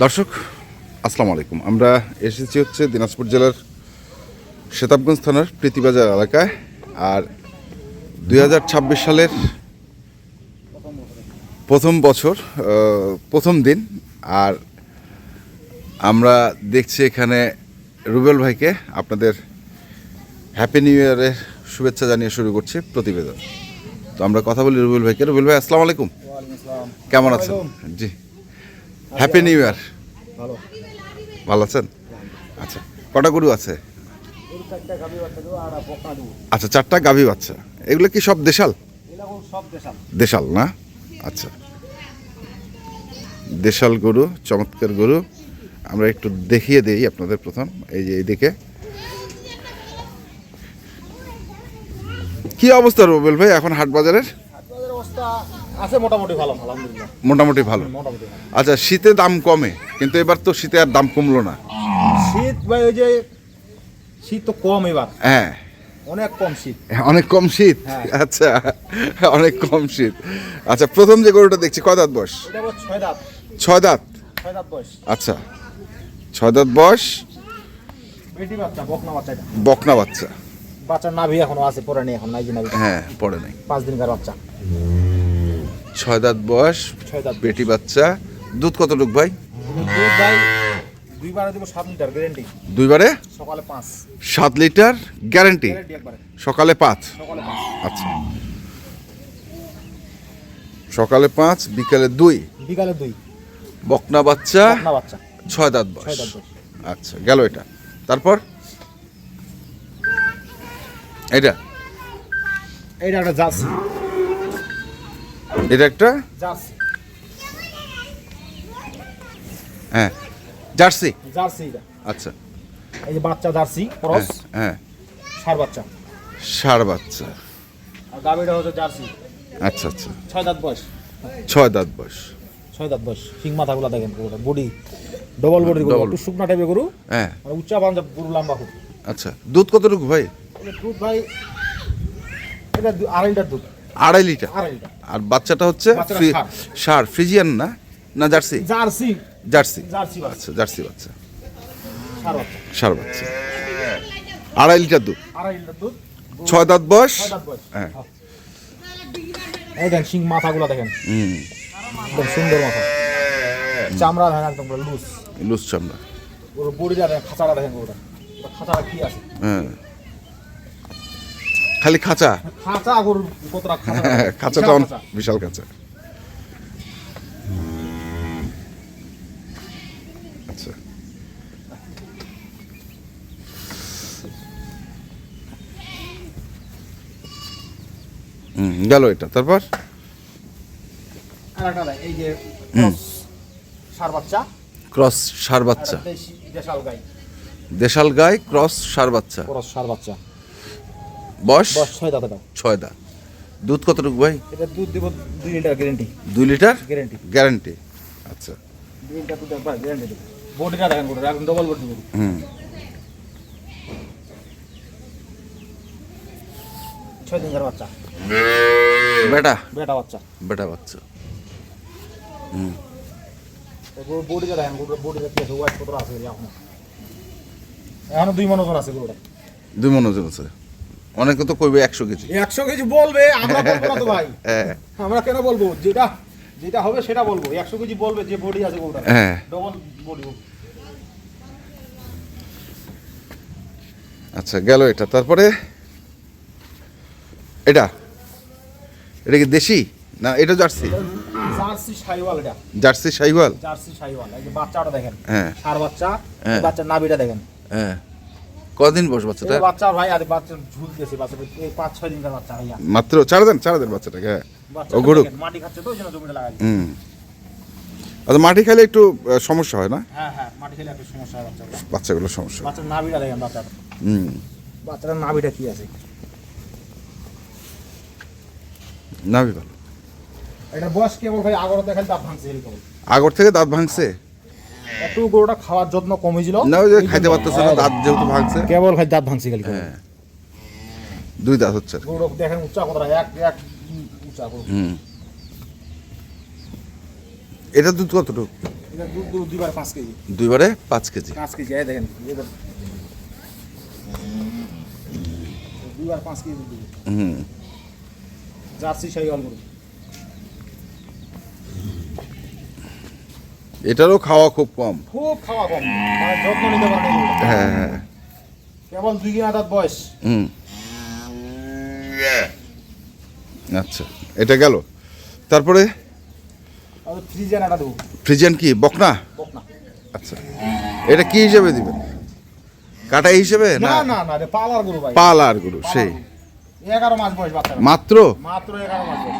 দর্শক আসসালামু আলাইকুম। আমরা এসেছি হচ্ছে দিনাজপুর জেলার সেতাবগঞ্জ থানার প্রীতিবাজার এলাকায়। আর দু হাজার ছাব্বিশ সালের প্রথম বছর প্রথম দিন। আর আমরা দেখছি এখানে রুবেল ভাইকে আপনাদের হ্যাপি নিউ ইয়ারের শুভেচ্ছা জানিয়ে শুরু করছি প্রতিবেদন। তো আমরা কথা বলি রুবেল ভাইকে। রুবেল ভাই আসসালামু আলাইকুম। কেমন আছেন? জি। হ্যাপি নিউ ইয়ার ভালো ভালো আছেন? আচ্ছা কটা গরু আছে? আচ্ছা চারটা গাভী বাচ্চা। এগুলো কি সব দেশাল? দেশাল না? আচ্ছা। দেশাল গরু, চমৎকার গরু। আমরা একটু দেখিয়ে দিই আপনাদের প্রথম, এই যে এইদিকে। কি অবস্থা রুবেল ভাই, এখন হাট বাজারের? আছে মোটামুটি ভালো আলহামদুলিল্লাহ। মোটামুটি ভালো। মোটামুটি ভালো। আচ্ছা শীতে দাম কমে কিন্তু এবার তো শীতে আর দাম কমলো না। শীত ভাই ওই যে শীত তো কম এবার। হ্যাঁ। অনেক কম শীত। অনেক কম শীত? হ্যাঁ। আচ্ছা অনেক কম শীত। আচ্ছা প্রথম যে গরুটা দেখছি কয় দাঁত বয়স? এটা আবার ছয় দাঁত। ছয় দাঁত? ছয় দাঁত বয়স। আচ্ছা ছয় দাঁত বয়স। বেটি বাচ্চা বকনা বাচ্চা এটা। বকনা বাচ্চা। বাচ্চার নাভি এখনও আছে পরে নেই এখন নাই যে নাভি। হ্যাঁ পড়ে নাই। পাঁচ দিনকার বাচ্চা। ছয় দাঁত বয়স বেটি বাচ্চা। দুধ কতটুক ভাই? ভাই দুইবারে সাত লিটার গ্যারেন্টি সকালে পাঁচ। সাত লিটার গ্যারেন্টি সকালে পাঁচ? সকালে পাঁচ। আচ্ছা। সকালে পাঁচ বিকালে দুই? বিকালে দুই। বকনা বাচ্চা ছয় দাঁত বয়স। আচ্ছা গেল এটা। তারপর? এটা এইটা একটা জার্সি। এটা একটা? জার্সি। হ্যাঁ। জার্সি? জার্সি এটা। আচ্ছা। এই যে বাচ্চা জার্সি ক্রস হ্যাঁ হ্যাঁ। সার বাচ্চা। ষাড় বাচ্চা। আর গাভিটা হচ্ছে জার্সি। আচ্ছা আচ্ছা। ছয় দাঁত বয়স। ছয় দাঁত বয়স। ছয় দাঁত বয়স। সিং মাথাগুলো দেখেন বডি ডবল বডি গরু একটু শুকনা টাইপের গরু। হ্যাঁ। মানে উচ্চা পাঞ্জাব গরু লম্বা খুব আচ্ছা। দুধ কতটুকু ভাই? দুধ ভাই এটা আড়াই লিটার দুধ। আড়াই লিটার। আর বাচ্চাটা হচ্ছে। ষাঁড় ফ্রিজিয়ান না? না জার্সি? জার্সি। জার্সি। আচ্ছা জার্সি বাচ্চা। সার বাচ্চা। আড়াই লিটার দুধ। আড়াই লিটার দুধ। ছয় দাঁত বয়স? হ্যাঁ। এই দেখেন সিং মাথাগুলো দেখেন। হুম। একদম সুন্দর মাথা। চামড়া দেখেন একদম লুজ লুজ চামড়া। ওর বডিটা দেখেন খাঁচাটা দেখেন ওটা খাঁচাটা কি আছে? হ্যাঁ। খালি খাঁচা? খাঁচা গরুর কতটা খাঁচাটা বিশাল খাঁচা। আচ্ছা। হুম গেল এটা। তারপর? এই যে বাচ্চা। ক্রস সার বাচ্চা। দেশাল গাই। দেশাল গাই ক্রস সার বাচ্চা। ক্রস ষাঁড় বাচ্চা। বয়স বয়স ছয় দাঁত ছয় দা দুধ কতটুকু ভাই? এটা দুধ দেবো দুই লিটার গ্যারেন্টি দুই লিটার? গ্যারেন্টি গ্যারান্টি আচ্ছা। দুই লিটার দুধ একবার গ্যারেন্টি দেবো। বডিটা দেখেন গরুটা একদম ডবল বডি গরু হুম। ছয় দিন দিনকার বাচ্চা। বেটা? বেটা বাচ্চা। বেটা বাচ্চা। গরুর বডিটা দেখেন গরুর বডিটা কি আছে ওয়াইট কত আছে এখনও। এখনও দুই মন ওজন আছে গরুটা দুই মন ওজন আছে। অনেকে তো কইবে একশো কেজি। একশো কেজি বলবে আমরা বলব না তো ভাই। হ্যাঁ। আমরা কেন বলব? যেটা যেটা হবে সেটা বলব। একশো কেজি বলবে যে বডি আছে গরুটা হ্যাঁ। ডবল বডি আচ্ছা গেল এটা। তারপরে এটা? এটা কি দেশি? না এটা জার্সি? জার্সি শাইওয়াল এটা। জার্সি শাহিওয়াল জার্সি শাইওয়াল এই যে বাচ্চাটা দেখেন। হ্যাঁ। সার বাচ্চা হ্যাঁ। এই বাচ্চার নাভিটা দেখেন। হ্যাঁ। কদিন বস বাচ্চাটা? বাচ্চা ভাই আর বাচ্চা ঝুলতেছে বাচ্চাটা এই পাঁচ ছয় দিনকার বাচ্চা ভাইয়া। মাত্র চার দেন ছাড়া দেন বাচ্চাটাকে হ্যাঁ। বাচ্চা ও গরু মাটি খাচ্ছে তো ওই জন্য জমিটা লাগাই হুম। আচ্ছা মাটি খাইলে একটু সমস্যা হয় না? হ্যাঁ হ্যাঁ মাটি খেলে একটু সমস্যা হয় বাচ্চাটা বাচ্চাগুলোর সমস্যা। বাচ্চার নাভিটা দেখেন বাচ্চাটা হুম। বাচ্চাটার নাভিটা কি আছে? নাভি ভালো। এটা বয়স কেবল ভাই? আগর দেখালে দাঁত ভাঙছে কেবল আগর থেকে দাঁত ভাঙছে? একটু গরুটা খাওয়ার যত্ন কমেছিল। না ওই যে খাইতে পারতেছে না দাঁত যেহেতু ভাঙছে। কেবল ভাই দাঁত ভাঙছে গেল হ্যাঁ। দুই দাঁত হচ্ছে। গরু দেখেন উচ্চা কতটা এক এক উচ্চা গরু। হুম। এটা দুধ কতটুকু? এটা দুধ দুধ দুইবার পাঁচ কেজি। দুইবারে পাঁচ কেজি। পাঁচ কেজি এই দেখেন। দুইবার পাঁচ কেজি দুধ। হুম। জার্সি শাহি অল গরু। এটারও খাওয়া খুব কম। খুব খাওয়া কম। মানে যত্ন নিতে পারে। হ্যাঁ হ্যাঁ। কেবল দুই দিন আদাত বয়স। হুম। আচ্ছা এটা গেল। তারপরে? ফ্রিজেন একটা দেবো। ফ্রিজেন কি? বকনা? বক না আচ্ছা। এটা কি হিসেবে দিবেন? কাটা হিসেবে না? না না পালার গরু ভাই। পাল আর গরু সেই। এগারো মাস বয়স বাচ্চা মাত্র? মাত্র এগারো মাস বয়স।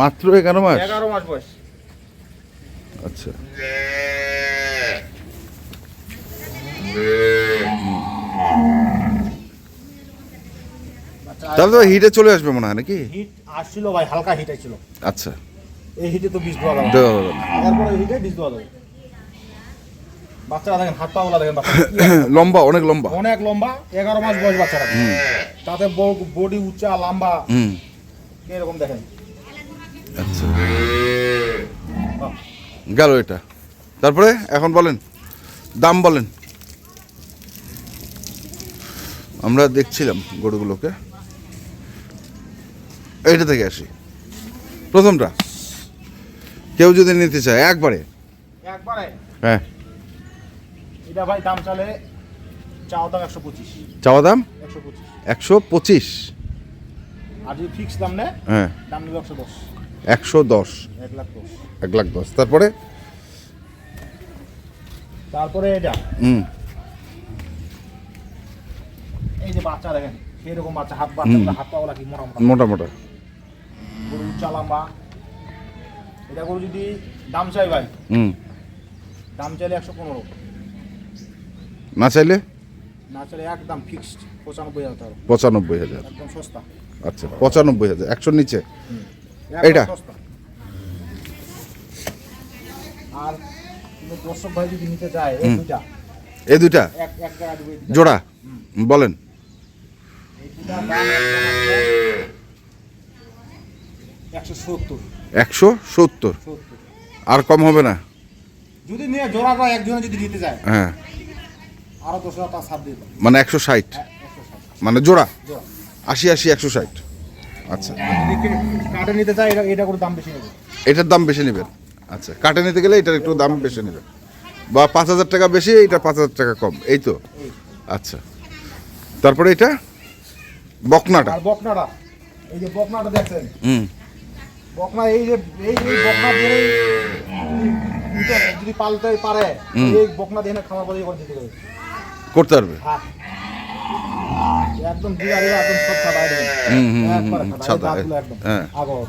মাত্র এগারো মাস? এগারো মাস বয়স। আচ্ছা। তাহলে তো হিটে চলে আসবে মনে হয় নাকি? হিট আসছিল ভাই হালকা হিট আসছিল। আচ্ছা। এই হিটে তো বিষ দেওয়া যাবে দেওয়া তারপরে হিটে বিষ দেওয়া যাবে। বাচ্চারা দেখেন হাত পা দেখেন লম্বা অনেক লম্বা। অনেক লম্বা এগারো মাস বয়স বাচ্চারা। তাতে বডি উচ্চা লম্বা। এরকম দেখেন। আচ্ছা। গেল এটা। তারপরে এখন বলেন দাম বলেন। আমরা দেখছিলাম গরুগুলোকে। এইটা থেকে আসি। প্রথমটা কেউ যদি নিতে চায় একবারে। একবারে? হ্যাঁ। এটা ভাই দাম চলে চাও দাম একশো পঁচিশ। চাওয়া দাম? একশো পঁচিশ। একশো পঁচিশ। আর যদি ফিক্স দাম নেয় হ্যাঁ। দাম নেবে একশো দশ। একশো দশ। এক লাখ দশ। তারপরে? তারপরে এটা? হুম। এই যে বাচ্চা দেখেন এরকম বাচ্চা হাত বাচ্চা হাত পাওয়া কি মোটা মোটা? মোটা মোটা। গরু উচ্চা লম্বা। এটা গরু যদি দাম চাই ভাই হুম। দাম চাইলে একশো পনেরো। না চাইলে? না চাইলে একদম ফিক্সড পঁচানব্বই হাজার পঁচানব্বই হাজার। একদম সস্তা। আচ্ছা পঁচানব্বই হাজার। একশোর নিচে? একদম এইটা? সস্তা। আর দর্শক ভাই যদি নিতে চায় এই দুইটা। জোড়া? বলেন। একশো সত্তর। আর কম হবে না? যদি নিয়ে জোড়াটা একজনে যদি নিতে যায় হ্যাঁ। আরও দশ হাজার মানে একশো ষাট? হ্যাঁ, মানে জোড়া? জোড়া। আশি আশি একশো ষাট। আচ্ছা। আর যদি কে- নিতে চায় এটা এটা করে দাম বেশি নেবে? এটার দাম বেশি নেবেন আচ্ছা কাটে নিতে গেলে এটার একটু দাম বেশি নেবেন বা পাঁচ হাজার টাকা বেশি এটা পাঁচ হাজার টাকা কম। এই তো? আচ্ছা। তারপরে এটা? বকনাটা। বকনাটা। এই যে বকনাটা দেখছেন? হুম। বকনা এই যে এই এই বকনা দিয়ে যদি পালতে পারে এই বকনা দিয়ে খাওয়া পরে হবে। করতে পারবে। হ্যাঁ। একদম একদম সব হুম, হুম, সাদা, হ্যাঁ। আগর।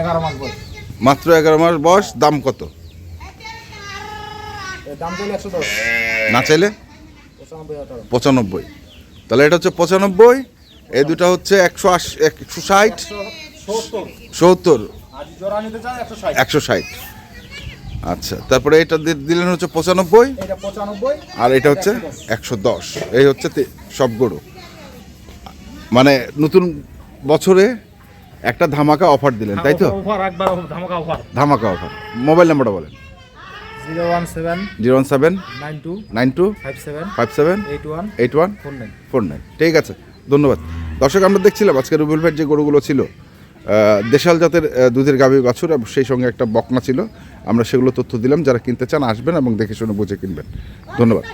এগারো মাস বয়স। মাত্র এগারো মাস বয়স দাম কত? দাম না চাইলে? পঁচানব্বই তাহলে এটা হচ্ছে পঁচানব্বই এই দুটো হচ্ছে একশো আশি একশো ষাট। সত্তর। একশো ষাট। আচ্ছা তারপরে এটা দিলেন হচ্ছে পঁচানব্বই? আর এটা হচ্ছে একশো দশ। এই হচ্ছে সব গরু। মানে নতুন বছরে একটা ধামাকা অফার দিলেন তাই তো? ধামাকা অফার। মোবাইল নাম্বারটা বলেন। Zero one seven zero one seven nine two nine two five seven five seven eight one eight one four nine. Four nine. ঠিক আছে ধন্যবাদ। দর্শক আমরা দেখছিলাম আজকে রুবেল ভাইয়ের যে গরুগুলো ছিল দেশাল জাতের দুধের গাভী বাছুর সেই সঙ্গে একটা বকনা ছিল। আমরা সেগুলো তথ্য দিলাম, যারা কিনতে চান আসবেন এবং দেখে শুনে বুঝে কিনবেন। ধন্যবাদ।